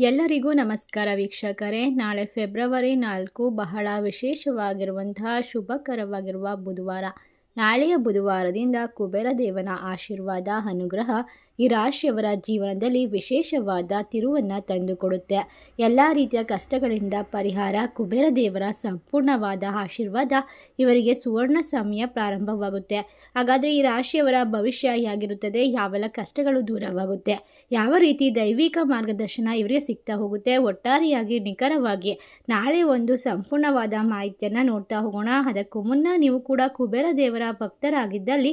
ಎಲ್ಲರಿಗೂ ನಮಸ್ಕಾರ ವೀಕ್ಷಕರೇ. ನಾಳೆ ಫೆಬ್ರವರಿ ನಾಲ್ಕು, ಬಹಳ ವಿಶೇಷವಾಗಿರುವಂತಹ ಶುಭಕರವಾಗಿರುವ ಬುಧವಾರ. ನಾಳೆಯ ಬುಧವಾರದಿಂದ ಕುಬೇರ ದೇವನ ಆಶೀರ್ವಾದ, ಅನುಗ್ರಹ ಈ ರಾಶಿಯವರ ಜೀವನದಲ್ಲಿ ವಿಶೇಷವಾದ ತಿರುವನ್ನು ತಂದುಕೊಡುತ್ತೆ. ಎಲ್ಲ ರೀತಿಯ ಕಷ್ಟಗಳಿಂದ ಪರಿಹಾರ, ಕುಬೇರ ದೇವರ ಸಂಪೂರ್ಣವಾದ ಆಶೀರ್ವಾದ ಇವರಿಗೆ ಸುವರ್ಣ ಸಮಯ ಪ್ರಾರಂಭವಾಗುತ್ತೆ. ಹಾಗಾದರೆ ಈ ರಾಶಿಯವರ ಭವಿಷ್ಯ ಹೇಗಿರುತ್ತದೆ? ಯಾವೆಲ್ಲ ಕಷ್ಟಗಳು ದೂರವಾಗುತ್ತೆ? ಯಾವ ರೀತಿ ದೈವಿಕ ಮಾರ್ಗದರ್ಶನ ಇವರಿಗೆ ಸಿಗ್ತಾ ಹೋಗುತ್ತೆ? ಒಟ್ಟಾರೆಯಾಗಿ, ನಿಖರವಾಗಿ ನಾಳೆ ಒಂದು ಸಂಪೂರ್ಣವಾದ ಮಾಹಿತಿಯನ್ನು ನೋಡ್ತಾ ಹೋಗೋಣ. ಅದಕ್ಕೂ ಮುನ್ನ ನೀವು ಕೂಡ ಕುಬೇರ ದೇವರ ಭಕ್ತರಾಗಿದ್ದಲ್ಲಿ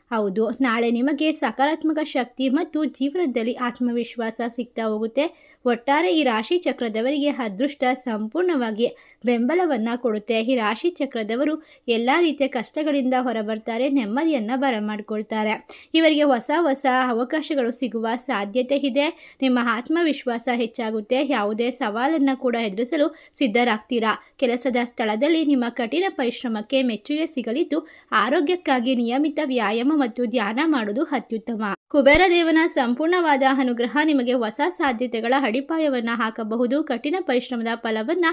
ಹೌದು. ನಾಳೆ ನಿಮಗೆ ಸಕಾರಾತ್ಮಕ ಶಕ್ತಿ ಮತ್ತು ಜೀವನದಲ್ಲಿ ಆತ್ಮವಿಶ್ವಾಸ ಸಿಗ್ತಾ ಹೋಗುತ್ತೆ. ಒಟ್ಟಾರೆ ಈ ರಾಶಿ ಚಕ್ರದವರಿಗೆ ಅದೃಷ್ಟ ಸಂಪೂರ್ಣವಾಗಿ ಬೆಂಬಲವನ್ನು ಕೊಡುತ್ತೆ. ಈ ರಾಶಿ ಚಕ್ರದವರು ಎಲ್ಲ ರೀತಿಯ ಕಷ್ಟಗಳಿಂದ ಹೊರಬರ್ತಾರೆ, ನೆಮ್ಮದಿಯನ್ನು ಬರಮಾಡ್ಕೊಳ್ತಾರೆ. ಇವರಿಗೆ ಹೊಸ ಹೊಸ ಅವಕಾಶಗಳು ಸಿಗುವ ಸಾಧ್ಯತೆ ಇದೆ. ನಿಮ್ಮ ಆತ್ಮವಿಶ್ವಾಸ ಹೆಚ್ಚಾಗುತ್ತೆ. ಯಾವುದೇ ಸವಾಲನ್ನು ಕೂಡ ಎದುರಿಸಲು ಸಿದ್ಧರಾಗ್ತೀರಾ? ಕೆಲಸದ ಸ್ಥಳದಲ್ಲಿ ನಿಮ್ಮ ಕಠಿಣ ಪರಿಶ್ರಮಕ್ಕೆ ಮೆಚ್ಚುಗೆ ಸಿಗಲಿದ್ದು, ಆರೋಗ್ಯಕ್ಕಾಗಿ ನಿಯಮಿತ ವ್ಯಾಯಾಮ ಮತ್ತು ಧ್ಯಾನ ಮಾಡುವುದು ಅತ್ಯುತ್ತಮ. ಕುಬೇರ ದೇವನ ಸಂಪೂರ್ಣವಾದ ಅನುಗ್ರಹ ನಿಮಗೆ ಹೊಸ ಸಾಧ್ಯತೆಗಳ ಅಡಿಪಾಯವನ್ನು ಹಾಕಬಹುದು. ಕಠಿಣ ಪರಿಶ್ರಮದ ಫಲವನ್ನು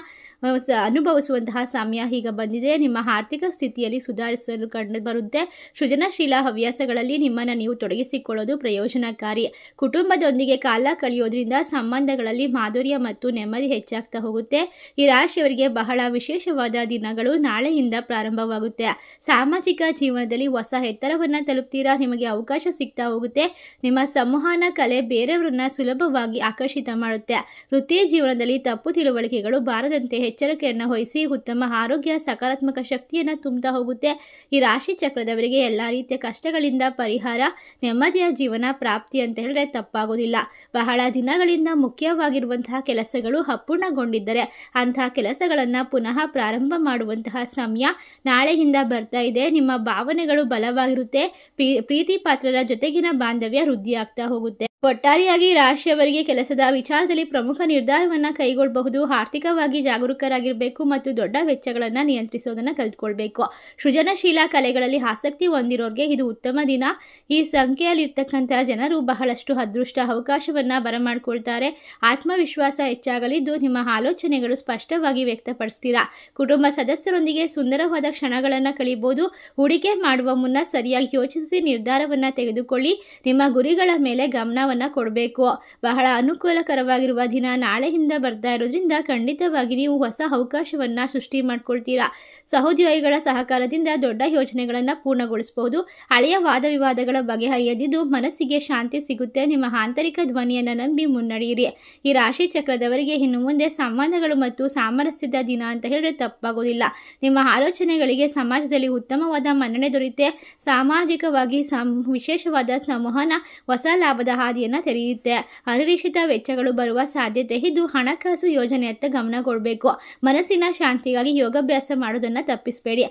ಅನುಭವಿಸುವಂತಹ ಸಮಯ ಈಗ ಬಂದಿದೆ. ನಿಮ್ಮ ಆರ್ಥಿಕ ಸ್ಥಿತಿಯಲ್ಲಿ ಸುಧಾರಿಸಲು ಕಂಡು ಬರುತ್ತೆ. ಸೃಜನಶೀಲ ಹವ್ಯಾಸಗಳಲ್ಲಿ ನಿಮ್ಮನ್ನು ನೀವು ತೊಡಗಿಸಿಕೊಳ್ಳೋದು ಪ್ರಯೋಜನಕಾರಿ. ಕುಟುಂಬದೊಂದಿಗೆ ಕಾಲ ಕಳೆಯೋದ್ರಿಂದ ಸಂಬಂಧಗಳಲ್ಲಿ ಮಾಧುರ್ಯ ಮತ್ತು ನೆಮ್ಮದಿ ಹೆಚ್ಚಾಗ್ತಾ ಹೋಗುತ್ತೆ. ಈ ರಾಶಿಯವರಿಗೆ ಬಹಳ ವಿಶೇಷವಾದ ದಿನಗಳು ನಾಳೆಯಿಂದ ಪ್ರಾರಂಭವಾಗುತ್ತೆ. ಸಾಮಾಜಿಕ ಜೀವನದಲ್ಲಿ ಹೊಸ ಎತ್ತರವನ್ನು ತಲುಪ್ತೀರಾ? ನಿಮಗೆ ಅವಕಾಶ ಸಿಗ್ತಾ ಹೋಗುತ್ತೆ. ನಿಮ್ಮ ಸಂವಹನ ಕಲೆ ಬೇರೆಯವರನ್ನ ಸುಲಭವಾಗಿ ಆಕರ್ಷಿತ ಮಾಡುತ್ತೆ. ವೃತ್ತಿ ಜೀವನದಲ್ಲಿ ತಪ್ಪು ತಿಳುವಳಿಕೆಗಳು ಬಾರದಂತೆ ಎಚ್ಚರಿಕೆಯನ್ನು ವಹಿಸಿ ಉತ್ತಮ ಆರೋಗ್ಯ, ಸಕಾರಾತ್ಮಕ ಶಕ್ತಿಯನ್ನು ತುಂಬುತ್ತಾ ಹೋಗುತ್ತೆ. ಈ ರಾಶಿ ಚಕ್ರದವರಿಗೆ ಎಲ್ಲ ರೀತಿಯ ಕಷ್ಟಗಳಿಂದ ಪರಿಹಾರ, ನೆಮ್ಮದಿಯ ಜೀವನ ಪ್ರಾಪ್ತಿ ಅಂತ ಹೇಳಿದ್ರೆ ತಪ್ಪಾಗೋದಿಲ್ಲ. ಬಹಳ ದಿನಗಳಿಂದ ಮುಖ್ಯವಾಗಿರುವಂತಹ ಕೆಲಸಗಳು ಅಪೂರ್ಣಗೊಂಡಿದ್ದರೆ ಅಂತಹ ಕೆಲಸಗಳನ್ನು ಪುನಃ ಪ್ರಾರಂಭ ಮಾಡುವಂತಹ ಸಮಯ ನಾಳೆಯಿಂದ ಬರ್ತಾ ಇದೆ. ನಿಮ್ಮ ಭಾವನೆಗಳು ಬಲವಾಗಿರುತ್ತೆ. ಪ್ರೀತಿ ಪಾತ್ರರ ಜೊತೆಗಿನ ಬಾಂಧವ್ಯ ವೃದ್ಧಿಯಾಗ್ತಾ ಹೋಗುತ್ತೆ. ಒಟ್ಟಾರೆಯಾಗಿ ರಾಶಿಯವರಿಗೆ ಕೆಲಸದ ವಿಚಾರದಲ್ಲಿ ಪ್ರಮುಖ ನಿರ್ಧಾರವನ್ನು ಕೈಗೊಳ್ಳಬಹುದು, ಆರ್ಥಿಕವಾಗಿ ಜಾಗರೂಕರಾಗಿರಬೇಕು ಮತ್ತು ದೊಡ್ಡ ವೆಚ್ಚಗಳನ್ನು ನಿಯಂತ್ರಿಸೋದನ್ನ ಕಲ್ತ್ಕೊಳ್ಬೇಕು. ಸೃಜನಶೀಲ ಕಲೆಗಳಲ್ಲಿ ಆಸಕ್ತಿ ಹೊಂದಿರೋರ್ಗೆ ಇದು ಉತ್ತಮ ದಿನ. ಈ ಸಂಖ್ಯೆಯಲ್ಲಿರ್ತಕ್ಕಂಥ ಜನರು ಬಹಳಷ್ಟು ಅದೃಷ್ಟ ಅವಕಾಶವನ್ನ ಬರಮಾಡ್ಕೊಳ್ತಾರೆ. ಆತ್ಮವಿಶ್ವಾಸ ಹೆಚ್ಚಾಗಲಿದ್ದು ನಿಮ್ಮ ಆಲೋಚನೆಗಳು ಸ್ಪಷ್ಟವಾಗಿ ವ್ಯಕ್ತಪಡಿಸ್ತೀರಾ? ಕುಟುಂಬ ಸದಸ್ಯರೊಂದಿಗೆ ಸುಂದರವಾದ ಕ್ಷಣಗಳನ್ನು ಕಳಿಬಹುದು ಹೂಡಿಕೆ ಮಾಡುವ ಮುನ್ನ ಸರಿಯಾಗಿ ಯೋಚಿಸಿ ನಿರ್ಧಾರವನ್ನ ತೆಗೆದುಕೊಳ್ಳಿ. ನಿಮ್ಮ ಗುರಿಗಳ ಮೇಲೆ ಗಮನವನ್ನು ಕೊಡಬೇಕು. ಬಹಳ ಅನುಕೂಲಕರವಾಗಿರುವ ದಿನ ನಾಳೆಯಿಂದ ಬರ್ತಾ ಇರೋದ್ರಿಂದ ಖಂಡಿತವಾಗಿ ನೀವು ಹೊಸ ಅವಕಾಶವನ್ನು ಸೃಷ್ಟಿ ಮಾಡ್ಕೊಳ್ತೀರಾ. ಸಹೋದ್ಯೋಗಿಗಳ ಸಹಕಾರದಿಂದ ದೊಡ್ಡ ಯೋಜನೆಗಳನ್ನು ಪೂರ್ಣಗೊಳಿಸಬಹುದು ಹಳೆಯ ವಾದ ವಿವಾದಗಳ ಬಗೆಹರಿಯದಿದ್ದು ಮನಸ್ಸಿಗೆ ಶಾಂತಿ ಸಿಗುತ್ತೆ. ನಿಮ್ಮ ಆಂತರಿಕ ಧ್ವನಿಯನ್ನು ನಂಬಿ ಮುನ್ನಡೆಯಿರಿ. ಈ ರಾಶಿ ಚಕ್ರದವರಿಗೆ ಇನ್ನು ಮುಂದೆ ಸಂಬಂಧಗಳು ಮತ್ತು ಸಾಮರಸ್ಯದ ದಿನ ಅಂತ ಹೇಳಿದ್ರೆ ತಪ್ಪಾಗೋದಿಲ್ಲ. ನಿಮ್ಮ ಆಲೋಚನೆಗಳಿಗೆ ಸಮಾಜದಲ್ಲಿ ಉತ್ತಮವಾದ ಮನ್ನಣೆ ದೊರೆಯುತ್ತೆ. ಸಾಮಾಜಿಕವಾಗಿ ಸಂ, ವಿಶೇಷವಾದ ಸಂವಹನ ಹೊಸ ಲಾಭದ ಹಾದಿ ಹಾದಿಯನ್ನು ತೆರೆಯುತ್ತೆ. ಅನಿರೀಕ್ಷಿತ ವೆಚ್ಚಗಳು ಬರುವ ಸಾಧ್ಯತೆ. ಇದ್ದು ಹಣಕಾಸು ಯೋಜನೆಯತ್ತ ಗಮನ ಕೊಡಬೇಕು. ಮನಸ್ಸಿನ ಶಾಂತಿಗಾಗಿ ಯೋಗಾಭ್ಯಾಸ ಮಾಡೋದನ್ನು ತಪ್ಪಿಸಬೇಡಿ.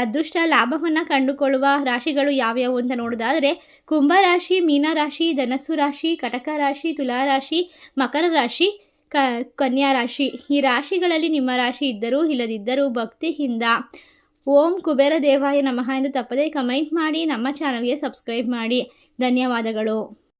ಅದೃಷ್ಟ ಲಾಭವನ್ನು ಕಂಡುಕೊಳ್ಳುವ ರಾಶಿಗಳು ಯಾವ್ಯಾವು ಅಂತ ನೋಡೋದಾದರೆ ಕುಂಭರಾಶಿ ಮೀನರಾಶಿ ಧನಸ್ಸು ರಾಶಿ, ಕಟಕ ರಾಶಿ ತುಲಾರಾಶಿ ಮಕರ ರಾಶಿ, ಕ, ಕನ್ಯಾ ರಾಶಿ. ಈ ರಾಶಿಗಳಲ್ಲಿ ನಿಮ್ಮ ರಾಶಿ ಇದ್ದರೂ ಇಲ್ಲದಿದ್ದರೂ ಭಕ್ತಿಯಿಂದ ಓಂ ಕುಬೇರ ದೇವಾಯ ನಮಃ ಎಂದು ತಪ್ಪದೇ ಕಮೆಂಟ್ ಮಾಡಿ ನಮ್ಮ ಚಾನಲ್ಗೆ ಸಬ್ಸ್ಕ್ರೈಬ್ ಮಾಡಿ. ಧನ್ಯವಾದಗಳು.